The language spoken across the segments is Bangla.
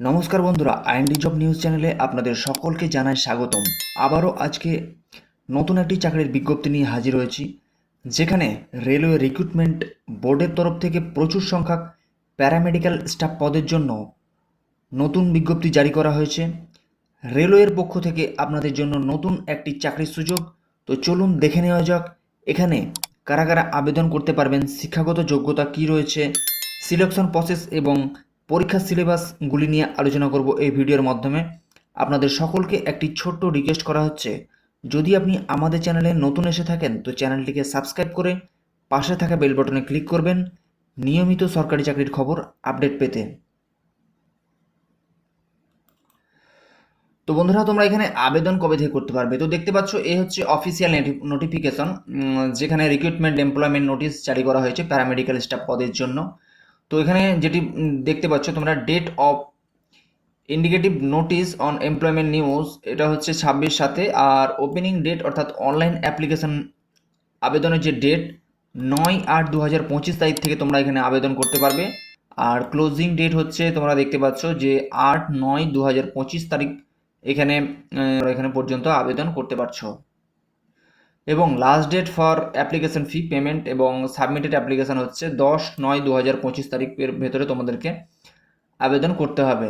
নমস্কার বন্ধুরা আইএনডি জব নিউজ চ্যানেলে আপনাদের সকলকে জানাই স্বাগতম। আবারও আজকে নতুন একটি চাকরির বিজ্ঞপ্তি নিয়ে হাজির হয়েছি, যেখানে রেলওয়ে রিক্রুটমেন্ট বোর্ডের তরফ থেকে প্রচুর সংখ্যক প্যারামেডিক্যাল স্টাফ পদের জন্য নতুন বিজ্ঞপ্তি জারি করা হয়েছে। রেলওয়ের পক্ষ থেকে আপনাদের জন্য নতুন একটি চাকরির সুযোগ। তো চলুন দেখে নেওয়া যাক, এখানে কারা কারা আবেদন করতে পারবেন, শিক্ষাগত যোগ্যতা কী রয়েছে সিলেকশন প্রসেস এবং পরীক্ষার সিলেবাসগুলি নিয়ে আলোচনা করব এই ভিডিওর মাধ্যমে। আপনাদের সকলকে একটি ছোট্ট রিকোয়েস্ট করা হচ্ছে, যদি আপনি আমাদের চ্যানেলে নতুন এসে থাকেন, তো চ্যানেলটিকে সাবস্ক্রাইব করে পাশে থাকা বেল বাটনে ক্লিক করবেন। নিয়মিত সরকারি চাকরির খবর আপডেট পেতে। তো বন্ধুরা, তোমরা এখানে আবেদন কবে থেকে করতে পারবে? তো দেখতে পাচ্ছ এই হচ্ছে অফিসিয়াল নোটিফিকেশন যেখানে রিক্রুটমেন্ট এমপ্লয়মেন্ট নোটিশ জারি করা হয়েছে প্যারামেডিক্যাল স্টাফ পদের জন্য। তো এখানে যেটি দেখতে পাচ্ছ তোমরা date of indicative notice on employment news এটা হচ্ছে ছাব্বিশ সাথে আর ওপেনিং ডেট অর্থাৎ অনলাইন অ্যাপ্লিকেশন আবেদনের যে ডেট নয় আট দু হাজার পঁচিশ তারিখ থেকে তোমরা এখানে আবেদন করতে পারবে। আর ক্লোজিং ডেট হচ্ছে তোমরা দেখতে পাচ্ছ যে আট নয় দু হাজার পঁচিশ তারিখ এখানে এখানে পর্যন্ত আবেদন করতে পারছ। এবং last date for application fee payment এবং সাবমিটেড অ্যাপ্লিকেশন হচ্ছে দশ নয় দু হাজার পঁচিশ তারিখের ভেতরে তোমাদেরকে আবেদন করতে হবে।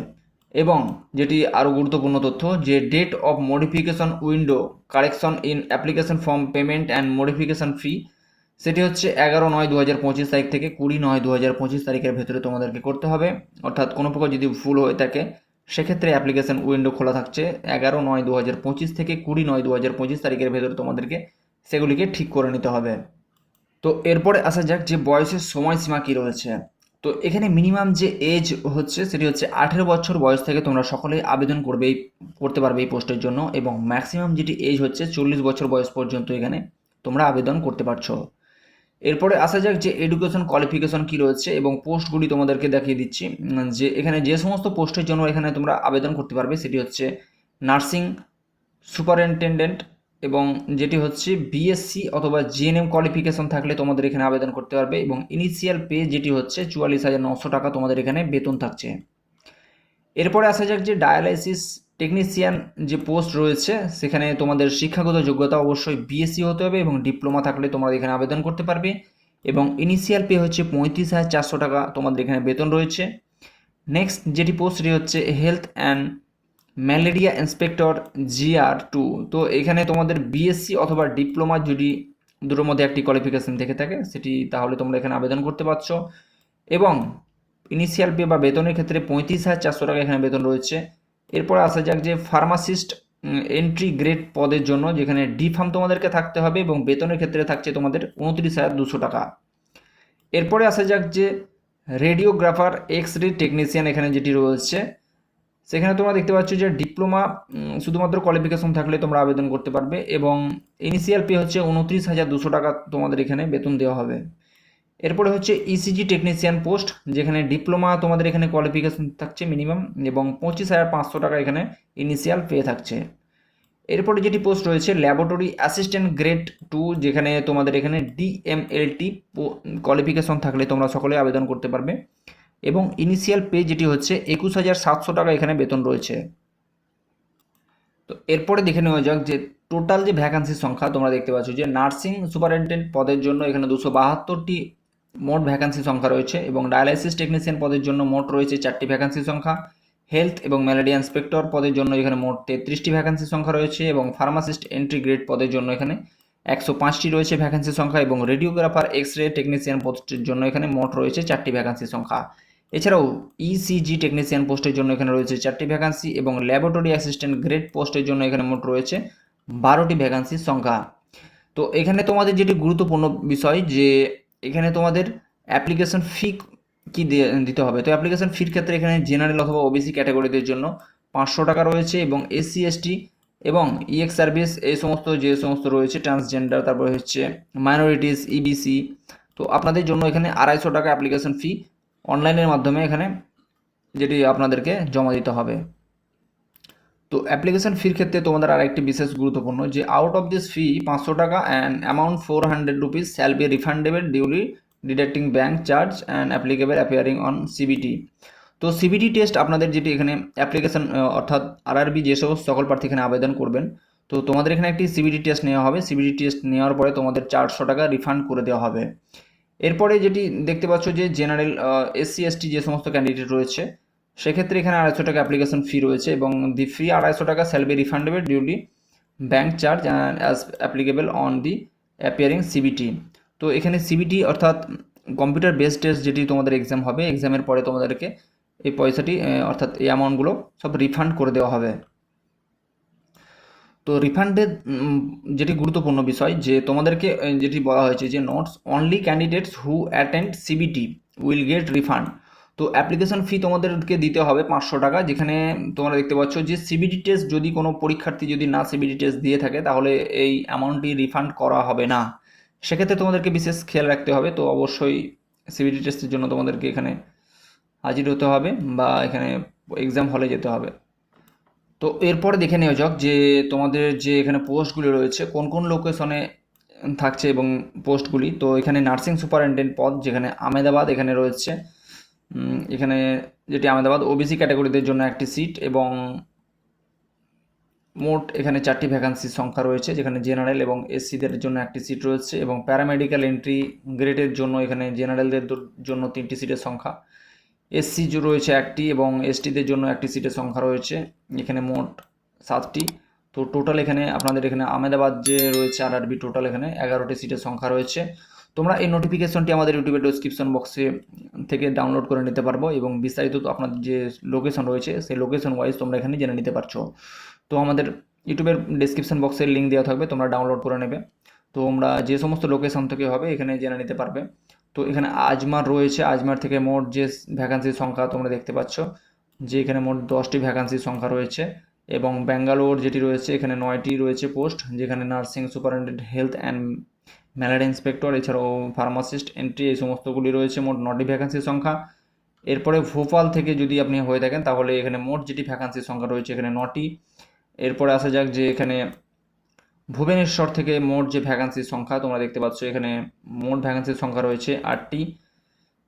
এবং যেটি আরও গুরুত্বপূর্ণ তথ্য, যে date of modification window correction in application form payment and modification fee সেটি হচ্ছে এগারো নয় দু হাজার পঁচিশ তারিখ থেকে কুড়ি নয় দু হাজার পঁচিশ তারিখের ভেতরে তোমাদেরকে করতে হবে। অর্থাৎ কোনো প্রকার যদি ভুল হয়ে থাকে, সেক্ষেত্রে অ্যাপ্লিকেশন উইন্ডো খোলা থাকছে। এগারো নয় দু হাজার পঁচিশ থেকে কুড়ি নয় দু হাজার পঁচিশ তারিখের ভেতরে তোমাদেরকে সেগুলিকে ঠিক করে নিতে হবে। তো এরপরে আসা যাক যে বয়সের সময়সীমা কী রয়েছে। তো এখানে মিনিমাম যে এজ হচ্ছে, সেটি হচ্ছে আঠেরো বছর বয়স থেকে তোমরা সকলেই আবেদন করবে এই- করতে পারবে এই পোস্টের জন্য এবং ম্যাক্সিমাম যেটি এজ হচ্ছে চল্লিশ বছর বয়স পর্যন্ত এখানে তোমরা আবেদন করতে পারছ। এরপরে আসা যাক যে এডুকেশন কোয়ালিফিকেশন কী রয়েছে এবং পোস্টগুলি তোমাদেরকে দেখিয়ে দিচ্ছি যে এখানে যে সমস্ত পোস্টের জন্য এখানে তোমরা আবেদন করতে পারবে, সেটি হচ্ছে নার্সিং সুপারিনটেন্ডেন্ট এবং যেটি হচ্ছে বিএসসি অথবা জিএনএম কোয়ালিফিকেশন থাকলে তোমাদের এখানে আবেদন করতে পারবে এবং ইনিশিয়াল পে যেটি হচ্ছে চুয়াল্লিশ হাজার নশো টাকা তোমাদের এখানে বেতন থাকছে। এরপরে আসা যাক যে ডায়ালাইসিস টেকনিশিয়ান যে পোস্ট রয়েছে, সেখানে তোমাদের শিক্ষাগত যোগ্যতা অবশ্যই বিএসসি হতে হবে এবং ডিপ্লোমা থাকলে তোমরা এখানে আবেদন করতে পারবে এবং ইনিশিয়াল পে হচ্ছে পঁয়ত্রিশ হাজার চারশো টাকা তোমাদের এখানে বেতন রয়েছে। নেক্সট যেটি পোস্টটি হচ্ছে health and malaria inspector GR two. তো এখানে তোমাদের বিএসসি অথবা ডিপ্লোমা যদি দুটোর মধ্যে একটি কোয়ালিফিকেশন থেকে থাকে, সেটি তাহলে তোমরা এখানে আবেদন করতে পারছ। এবং ইনিশিয়াল পে বা বেতনের ক্ষেত্রে পঁয়ত্রিশ হাজার চারশো টাকা এখানে বেতন রয়েছে। এরপর আসা যাক যে ফার্মাসিস্ট এন্ট্রি গ্রেড পদের জন্য যেখানে ডি ফার্ম তোমাদেরকে থাকতে হবে এবং বেতনের ক্ষেত্রে থাকছে তোমাদের উনত্রিশ হাজার দুশো টাকা। এরপরে আসা যাক যে রেডিওগ্রাফার এক্স রে টেকনিশিয়ান এখানে যেটি রয়েছে। সেখানে তোমরা দেখতে পাচ্ছ যে ডিপ্লোমা শুধুমাত্র কোয়ালিফিকেশন থাকলে তোমরা আবেদন করতে পারবে এবং ইনিশিয়াল পে হচ্ছে উনত্রিশ হাজার দুশো টাকা তোমাদের এখানে বেতন দেওয়া হবে। এরপরে হচ্ছে ইসিজি টেকনিশিয়ান পোস্ট যেখানে ডিপ্লোমা তোমাদের এখানে কোয়ালিফিকেশন থাকছে মিনিমাম এবং পঁচিশ হাজার পাঁচশো টাকা এখানে ইনিশিয়াল পে থাকছে। এরপরে যেটি পোস্ট রয়েছে ল্যাবরেটরি অ্যাসিস্ট্যান্ট গ্রেড টু যেখানে তোমাদের এখানে ডিএমএলটি কোয়ালিফিকেশন থাকলে তোমরা সকলে আবেদন করতে পারবে। এবং ইনিশিয়াল পে যেটি হচ্ছে একুশ হাজার সাতশো টাকা এখানে বেতন রয়েছে। তো এরপরে দেখে নেওয়া যাক যে টোটাল যে ভ্যাকান্সির সংখ্যা তোমরা দেখতে পাচ্ছ যে নার্সিং সুপারিনটেন্ডেন্ট পদের জন্য এখানে দুশো বাহাত্তরটি মোট ভ্যাকান্সি সংখ্যা রয়েছে এবং ডায়ালাইসিস টেকনিশিয়ান পদের জন্য মোট রয়েছে চারটি ভ্যাকান্সি সংখ্যা। হেলথ এবং ম্যালেরিয়া ইন্সপেক্টর পদের জন্য এখানে মোট তেত্রিশটি ভ্যাকান্সি সংখ্যা রয়েছে এবং ফার্মাসিস্ট এন্ট্রি গ্রেড পদের জন্য এখানে একশো পাঁচটি রয়েছে ভ্যাকান্সি সংখ্যা এবং রেডিওগ্রাফার এক্স রে টেকনিশিয়ান পোস্টের জন্য এখানে মোট রয়েছে চারটি ভ্যাকান্সি সংখ্যা। এছাড়াও ইসিজি টেকনিশিয়ান পোস্টের জন্য এখানে রয়েছে চারটি ভ্যাকান্সি এবং ল্যাবরেটরি অ্যাসিস্ট্যান্ট গ্রেড পোস্টের জন্য এখানে মোট রয়েছে বারোটি ভ্যাকান্সির সংখ্যা। তো এখানে তোমাদের যেটি গুরুত্বপূর্ণ বিষয় যে এখানে তোমাদের অ্যাপ্লিকেশন ফি কি দিতে হবে? তো অ্যাপ্লিকেশন ফির ক্ষেত্রে এখানে জেনারেল অথবা ওবিসি ক্যাটাগরিদের জন্য পাঁচশো টাকা রয়েছে এবং এসসি এসটি এবং ইএক্স সার্ভিস এই সমস্ত যে সমস্ত রয়েছে ট্রান্সজেন্ডার তারপরে হচ্ছে মাইনরিটিস ইবিসি তো আপনাদের জন্য এখানে আড়াইশো টাকা অ্যাপ্লিকেশন ফি অনলাইনের মাধ্যমে এখানে যেটি আপনাদেরকে জমা দিতে হবে। তো অ্যাপ্লিকেশন ফির ক্ষেত্রে তোমাদের আর একটি বিশেষ গুরুত্বপূর্ণ যে আউট অফ দিস ফি পাঁচশো টাকা and amount four hundred rupees shall be refundable duly deducting bank charge and applicable appearing on CBT তো সিবিটি টেস্ট আপনাদের যেটি এখানে অ্যাপ্লিকেশন অর্থাৎ আরআরবি যে সমস্ত সকল প্রার্থী এখানে আবেদন করবেন, তো তোমাদের এখানে একটি সিবিটি টেস্ট নেওয়া হবে। সিবিটি টেস্ট নেওয়ার পরে তোমাদের চারশো টাকা রিফান্ড করে দেওয়া হবে। এরপরে যেটি দেখতে পাচ্ছ যে জেনারেল এসসি এসটি যে সমস্ত ক্যান্ডিডেট রয়েছে, সেক্ষেত্রে এখানে আড়াইশো টাকা অ্যাপ্লিকেশন ফি রয়েছে এবং দি ফি আড়াইশো টাকা shall be refundable duly bank charge as applicable on the appearing CBT তো এখানে সিবিটি অর্থাৎ কম্পিউটার বেসড টেস্ট যেটি তোমাদের এক্সাম হবে এক্সামের পরে তোমাদেরকে এই পয়সাটি অর্থাৎ এই অ্যামাউন্টগুলো সব রিফান্ড করে দেওয়া হবে। তো রিফান্ডের যেটি গুরুত্বপূর্ণ বিষয়, যে তোমাদেরকে যেটি বলা হয়েছে যে notes only candidates who attend CBT will get refund তো অ্যাপ্লিকেশন ফি তোমাদেরকে দিতে হবে পাঁচশো টাকা, যেখানে তোমরা দেখতে পাচ্ছ যে সিবিটি টেস্ট যদি কোনো পরীক্ষার্থী যদি না সিবিটি টেস্ট দিয়ে থাকে, তাহলে এই অ্যামাউন্টটি রিফান্ড করা হবে না। সেক্ষেত্রে তোমাদেরকে বিশেষ খেয়াল রাখতে হবে, তো অবশ্যই সিবিটি টেস্টের জন্য তোমাদেরকে এখানে হাজির হতে হবে বা এখানে এক্সাম হলে যেতে হবে। তো এরপরে দেখে নেওয়া যাক যে তোমাদের যে এখানে পোস্টগুলি রয়েছে, কোন কোন লোকেশনে থাকছে এবং পোস্টগুলি। তো এখানে নার্সিং সুপারিনটেন্ডেন্ট পদ, যেখানে আমেদাবাদ এখানে রয়েছে এখানে যেটি আমেদাবাদ ওবিসি ক্যাটাগরিদের জন্য একটি সিট এবং মোট এখানে চারটি ভ্যাকান্সির সংখ্যা রয়েছে, যেখানে জেনারেল এবং এসসিদের জন্য একটি সিট রয়েছে এবং প্যারামেডিক্যাল এন্ট্রি গ্রেডের জন্য এখানে জেনারেলদের জন্য তিনটি সিটের সংখ্যা। এসসি রয়েছে একটি এবং এসটিদের জন্য একটি সিটের সংখ্যা রয়েছে। এখানে মোট সাতটি। তো টোটাল এখানে আপনাদের এখানে আহমেদাবাদ যে রয়েছে আর আরবি টোটাল এখানে এগারোটি সিটের সংখ্যা রয়েছে। তোমরা এই নোটিফিকেশনটি আমাদের ইউটিউবের ডিসক্রিপশন বক্সে থেকে ডাউনলোড করে নিতে পারব এবং বিস্তারিত আপনাদের যে লোকেশন রয়েছে, সেই লোকেশন ওয়াইজ তোমরা এখানে জেনে নিতে পারছ। তো আমাদের ইউটিউবের ডিসক্রিপশন বক্সের লিঙ্ক দেওয়া থাকবে, তোমরা ডাউনলোড করে নেবে। তোমরা যে সমস্ত লোকেশন থেকে হবে এখানে জেনে নিতে পারবে। তো এখানে আজমার রয়েছে, আজমার থেকে মোট যে ভ্যাকান্সির সংখ্যা তোমরা দেখতে পাচ্ছ, যে এখানে মোট দশটি ভ্যাকান্সির সংখ্যা রয়েছে এবং ব্যাঙ্গালোর যেটি রয়েছে, এখানে নয়টি রয়েছে পোস্ট, যেখানে nursing superintendent, health and malaria inspector, এছাড়াও ফার্মাসিস্ট, এন্ট্রি, এই সমস্তগুলি রয়েছে, মোট নটি ভ্যাকান্সির সংখ্যা। এরপরে ভোপাল থেকে যদি আপনি হয়ে থাকেন, তাহলে এখানে মোট যেটি ভ্যাকান্সির সংখ্যা রয়েছে, এখানে নটি। এরপরে আসা যাক যে এখানে ভুবনেশ্বর থেকে মোট যে ভ্যাকান্সির সংখ্যা তোমরা দেখতে পাচ্ছ, এখানে মোট ভ্যাকান্সির সংখ্যা রয়েছে আটটি।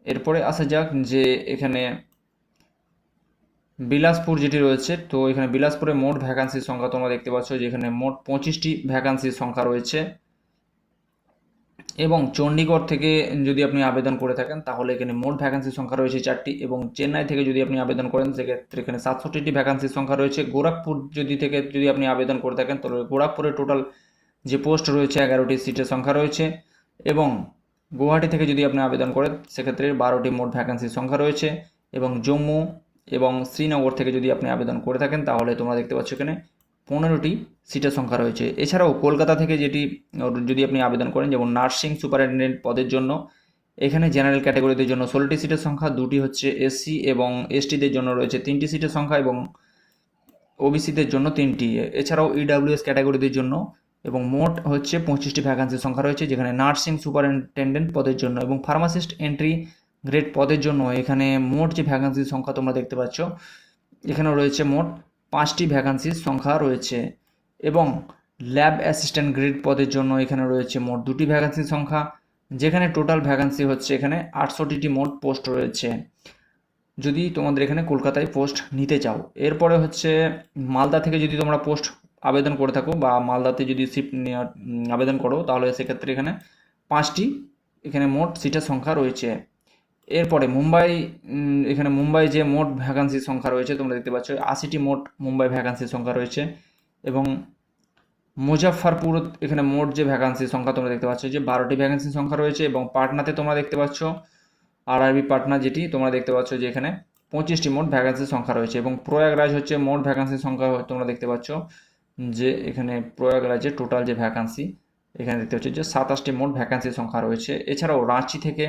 এরপরে আসা যাক যে এখানে বিলাসপুর যেটি রয়েছে, তো এখানে বিলাসপুরে মোট ভ্যাকান্সির সংখ্যা তোমরা দেখতে পাচ্ছ যে এখানে মোট পঁচিশটি ভ্যাকান্সির সংখ্যা রয়েছে। এবং চণ্ডীগড় থেকে যদি আপনি আবেদন করে থাকেন, তাহলে এখানে মোট ভ্যাকান্সির সংখ্যা রয়েছে চারটি এবং চেন্নাই থেকে যদি আপনি আবেদন করেন, সেক্ষেত্রে এখানে সাতষট্টিটি ভ্যাকান্সির সংখ্যা রয়েছে। গোরখপুর যদি থেকে যদি আপনি আবেদন করে থাকেন, তাহলে গোরখপুরে টোটাল যে পোস্ট রয়েছে, এগারোটি সিটের সংখ্যা রয়েছে এবং গুয়াহাটি থেকে যদি আপনি আবেদন করেন, সেক্ষেত্রে বারোটি মোট ভ্যাকান্সির সংখ্যা রয়েছে এবং জম্মু এবং শ্রীনগর থেকে যদি আপনি আবেদন করে থাকেন, তাহলে তোমরা দেখতে পাচ্ছ এখানে পনেরোটি সিটের সংখ্যা রয়েছে। এছাড়াও কলকাতা থেকে যেটি যদি আপনি আবেদন করেন, যেমন নার্সিং সুপারিনটেন্ডেন্ট পদের জন্য, এখানে জেনারেল ক্যাটাগরিদের জন্য ষোলোটি সিটের সংখ্যা, দুটি হচ্ছে এসসি এবং এসটিদের জন্য রয়েছে তিনটি সিটের সংখ্যা এবং ওবিসিদের জন্য তিনটি। এছাড়াও ইডাব্লিউএস ক্যাটাগরিদের জন্য এবং মোট হচ্ছে পঁচিশটি ভ্যাকান্সির সংখ্যা রয়েছে, যেখানে নার্সিং সুপারিনটেন্ডেন্ট পদের জন্য এবং ফার্মাসিস্ট এন্ট্রি গ্রেড পদের জন্য এখানে মোট যে ভ্যাকান্সির সংখ্যা তোমরা দেখতে পাচ্ছ, এখানেও রয়েছে মোট পাঁচটি ভ্যাকান্সির সংখ্যা রয়েছে এবং ল্যাব অ্যাসিস্ট্যান্ট গ্রেড পদের জন্য এখানে রয়েছে মোট দুটি ভ্যাকান্সির সংখ্যা, যেখানে টোটাল ভ্যাকান্সি হচ্ছে এখানে আটষট্টিটি মোট পোস্ট রয়েছে। যদি তোমাদের এখানে কলকাতায় পোস্ট নিতে চাও, এরপরে হচ্ছে মালদা থেকে যদি তোমরা পোস্ট আবেদন করে থাকো বা মালদাতে যদি শিফট নেওয়ার আবেদন করো, তাহলে সেক্ষেত্রে এখানে পাঁচটি, এখানে মোট সিটের সংখ্যা রয়েছে। এরপরে মুম্বাই এখানে মুম্বাই যে মোট ভ্যাকান্সির সংখ্যা রয়েছে, তোমরা দেখতে পাচ্ছ, আশিটি মোট মুম্বাই ভ্যাকান্সির সংখ্যা রয়েছে। এবং মুজাফফরপুর, এখানে মোট যে ভ্যাকান্সির সংখ্যা তোমরা দেখতে পাচ্ছ, যে বারোটি ভ্যাকান্সির সংখ্যা রয়েছে। এবং পাটনাতে তোমরা দেখতে পাচ্ছ আর আরবি পাটনা যেটি, তোমরা দেখতে পাচ্ছ যে এখানে পঁচিশটি মোট ভ্যাকান্সির সংখ্যা রয়েছে। এবং প্রয়াগরাজ হচ্ছে মোট ভ্যাকান্সির সংখ্যা, তোমরা দেখতে পাচ্ছ যে এখানে প্রয়াগরাজে টোটাল যে ভ্যাকান্সি এখানে দেখতে পাচ্ছ যে সাতাশটি মোট ভ্যাকান্সির সংখ্যা রয়েছে। এছাড়াও রাঁচি থেকে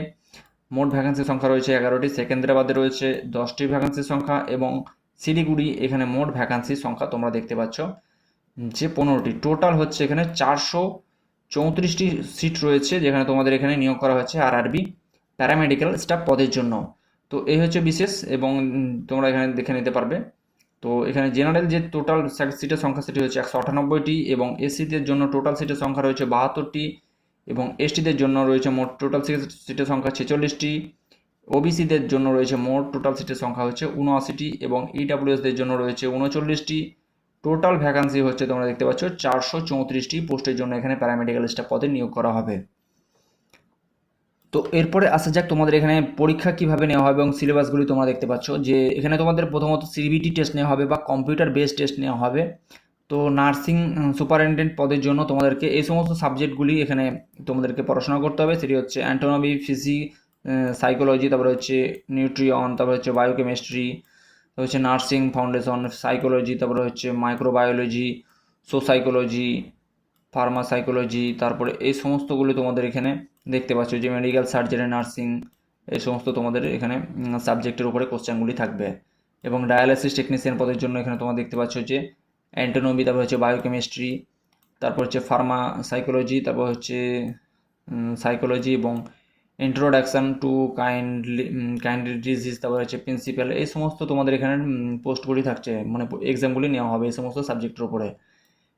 মোট ভ্যাকান্সির সংখ্যা রয়েছে এগারোটি, সেকেন্দ্রাবাদে রয়েছে দশটি ভ্যাকান্সির সংখ্যা এবং শিলিগুড়ি এখানে মোট ভ্যাকান্সির সংখ্যা তোমরা দেখতে পাচ্ছ। যে পনেরোটি টোটাল হচ্ছে এখানে চারশো চৌত্রিশটি সিট রয়েছে যেখানে তোমাদের এখানে নিয়োগ করা হয়েছে আর আরবি প্যারামেডিক্যাল স্টাফ পদের জন্য। তো এই হচ্ছে বিশেষ এবং তোমরা এখানে দেখে নিতে পারবে। তো এখানে জেনারেল যে টোটাল সিটের সংখ্যা সেটি হচ্ছে একশো আটানব্বইটি এবং এসিদের জন্য টোটাল সিটের সংখ্যা রয়েছে বাহাত্তরটি। এবং এসটিদের জন্য রয়েছে মোট টোটাল সিটের সংখ্যা ছেচল্লিশটি। ওবিসিদের জন্য রয়েছে মোট টোটাল সিটের সংখ্যা হচ্ছে উনআশিটি এবং ইডাব্লিউএসদের জন্য রয়েছে উনচল্লিশটি টোটাল ভ্যাকান্সি হচ্ছে তোমরা দেখতে পাচ্ছ চারশো চৌত্রিশটি পোস্টের জন্য এখানে প্যারামেডিক্যাল স্টাফ পদে নিয়োগ করা হবে। তো এরপরে আসা যাক তোমাদের এখানে পরীক্ষা কীভাবে নেওয়া হবে এবং সিলেবাসগুলি তোমরা দেখতে পাচ্ছ যে এখানে তোমাদের প্রথমত সিবিটি টেস্ট নেওয়া হবে বা কম্পিউটার বেসড টেস্ট নেওয়া হবে। তো নার্সিং সুপারিনটেন্ডেন্ট পদের জন্য তোমাদেরকে এই সমস্ত সাবজেক্টগুলি এখানে তোমাদেরকে পড়াশোনা করতে হবে। সেটি হচ্ছে অ্যান্টোনমি, ফিজি সাইকোলজি, তারপরে হচ্ছে নিউট্রিয়ন, তারপরে হচ্ছে বায়োকেমিস্ট্রি, তারপর হচ্ছে নার্সিং ফাউন্ডেশন, সাইকোলজি, তারপরে হচ্ছে মাইক্রোবায়োলজি, সোসাইকোলজি ফার্মা সাইকোলজি তারপরে এই সমস্তগুলো তোমাদের এখানে দেখতে পাচ্ছ যে মেডিকেল সার্জারি, নার্সিং, এই সমস্ত তোমাদের এখানে সাবজেক্টের উপরে কোশ্চেনগুলি থাকবে। এবং ডায়ালিসিস টেকনিশিয়ান পদের জন্য এখানে তোমরা দেখতে পাচ্ছ যে অ্যান্টোনমি, তারপর হচ্ছে বায়োকেমিস্ট্রি তারপর হচ্ছে ফার্মা সাইকোলজি তারপর হচ্ছে সাইকোলজি এবং introduction to kindly kindly disease তারপর হচ্ছে প্রিন্সিপাল এই সমস্ত তোমাদের এখানে পোস্টগুলি থাকছে মানে এক্সামগুলি নেওয়া হবে এই সমস্ত সাবজেক্টের উপরে।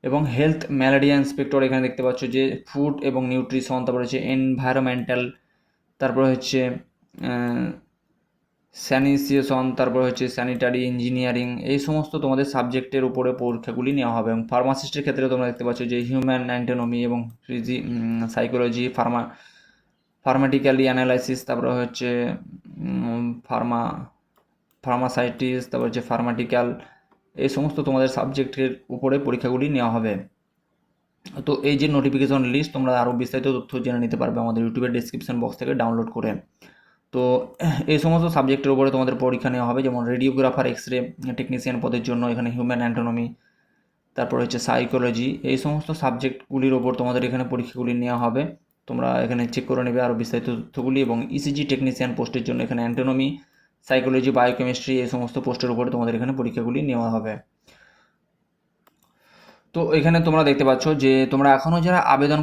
এবং হেলথ ম্যালেরিয়া ইন্সপেক্টর এখানে দেখতে পাচ্ছ যে ফুড এবং নিউট্রিশন তারপর হচ্ছে এনভায়রনমেন্টাল তারপর হচ্ছে স্যানিটেশন, তারপর হচ্ছে স্যানিটারি ইঞ্জিনিয়ারিং, এই সমস্ত তোমাদের সাবজেক্টের উপরে পরীক্ষাগুলি নেওয়া হবে। এবং ফার্মাসিস্টের ক্ষেত্রে তোমরা দেখতে পাচ্ছ যে হিউম্যান অ্যান্টোনমি এবং সাইকোলজি ফার্মা ফার্মাটিক্যালি অ্যানালাইসিস তারপরে হচ্ছে ফার্মা ফার্মাসাইটিস তারপর হচ্ছে ফার্মাটিক্যাল এই সমস্ত তোমাদের সাবজেক্টের উপরে পরীক্ষাগুলি নেওয়া হবে। তো এই যে নোটিফিকেশন লিস্ট তোমরা আরও বিস্তারিত তথ্য জেনে নিতে পারবে আমাদের ইউটিউবের ডিসক্রিপশন বক্স থেকে ডাউনলোড করে। তো এই সমস্ত সাবজেক্টের উপরে তোমাদের পরীক্ষা নেওয়া হবে, যেমন রেডিওগ্রাফার এক্স রে টেকনিশিয়ান পদের জন্য, এখানে হিউম্যান অ্যান্টোনমি তারপর হচ্ছে সাইকোলজি এই সমস্ত সাবজেক্টগুলির ওপর তোমাদের এখানে পরীক্ষাগুলি নেওয়া হবে। তোমরা এখানে চেক করে নেবে আরও বিস্তারিত তথ্যগুলি এবং ইসিজি টেকনিশিয়ান পোস্টের জন্য এখানে অ্যান্টোনমি সাইকোলজি বায়োকেমিস্ট্রি এই সমস্ত পোস্টের উপরে তোমাদের এখানে পরীক্ষাগুলি নেওয়া হবে। তো এখানে তোমরা দেখতে পাচ্ছ যে তোমরা এখনও যারা আবেদন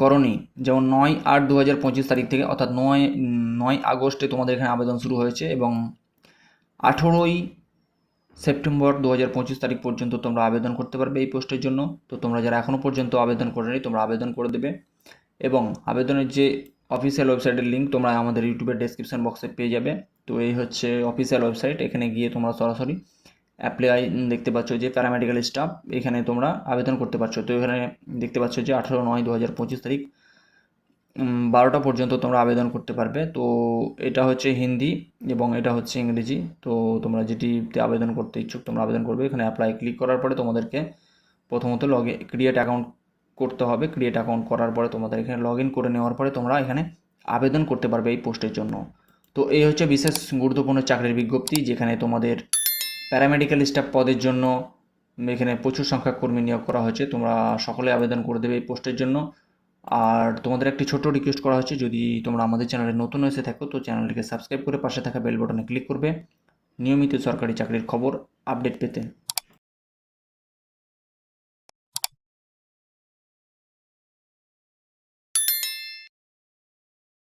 করনি, যেমন নয় আট দু হাজার পঁচিশ তারিখ থেকে, অর্থাৎ নয় নয় আগস্টে তোমাদের এখানে আবেদন শুরু হয়েছে এবং আঠেরোই সেপ্টেম্বর দু হাজার পঁচিশ তারিখ পর্যন্ত তোমরা আবেদন করতে পারবে এই পোস্টের জন্য। তো তোমরা যারা এখনও পর্যন্ত আবেদন করেনি, তোমরা আবেদন করে দেবে এবং আবেদনের যে অফিসিয়াল ওয়েবসাইটের লিঙ্ক তোমরা আমাদের ইউটিউবের ডেসক্রিপশন বক্সে পেয়ে যাবে। তো এই হচ্ছে অফিসিয়াল ওয়েবসাইট এখানে গিয়ে তোমরা সরাসরি অ্যাপ্লাই দেখতে পাচ্ছ যে প্যারামেডিক্যাল স্টাফ এখানে তোমরা আবেদন করতে পারছ। তো এখানে দেখতে পাচ্ছ যে আঠেরো নয় দু হাজার পঁচিশ তারিখ বারোটা পর্যন্ত তোমরা আবেদন করতে পারবে। তো এটা হচ্ছে হিন্দি এবং এটা হচ্ছে ইংরেজি। তো তোমরা যেটিতে আবেদন করতে ইচ্ছুক তোমরা আবেদন করবে। এখানে অ্যাপ্লাই ক্লিক করার পরে তোমাদেরকে প্রথমত লগ ক্রিয়েট অ্যাকাউন্ট করতে হবে। ক্রিয়েট অ্যাকাউন্ট করার পরে তোমাদের এখানে লগ ইন করে নেওয়ার পরে তোমরা এখানে আবেদন করতে পারবে এই পোস্টের জন্য। তো এই হচ্ছে বিশেষ গুরুত্বপূর্ণ চাকরির বিজ্ঞপ্তি, যেখানে তোমাদের প্যারামেডিক্যাল স্টাফ পদের জন্য এখানে প্রচুর সংখ্যক কর্মী নিয়োগ করা হয়েছে। তোমরা সকলে আবেদন করে দেবে এই পোস্টের জন্য। আর তোমাদের একটি ছোট রিকোয়েস্ট করা হচ্ছে যদি তোমরা আমাদের চ্যানেলে নতুন এসে থাকো, তো চ্যানেলটিকে সাবস্ক্রাইব করে পাশে থাকা বেল বটনে ক্লিক করবে। নিয়মিত সরকারি চাকরির খবর আপডেট পেতে।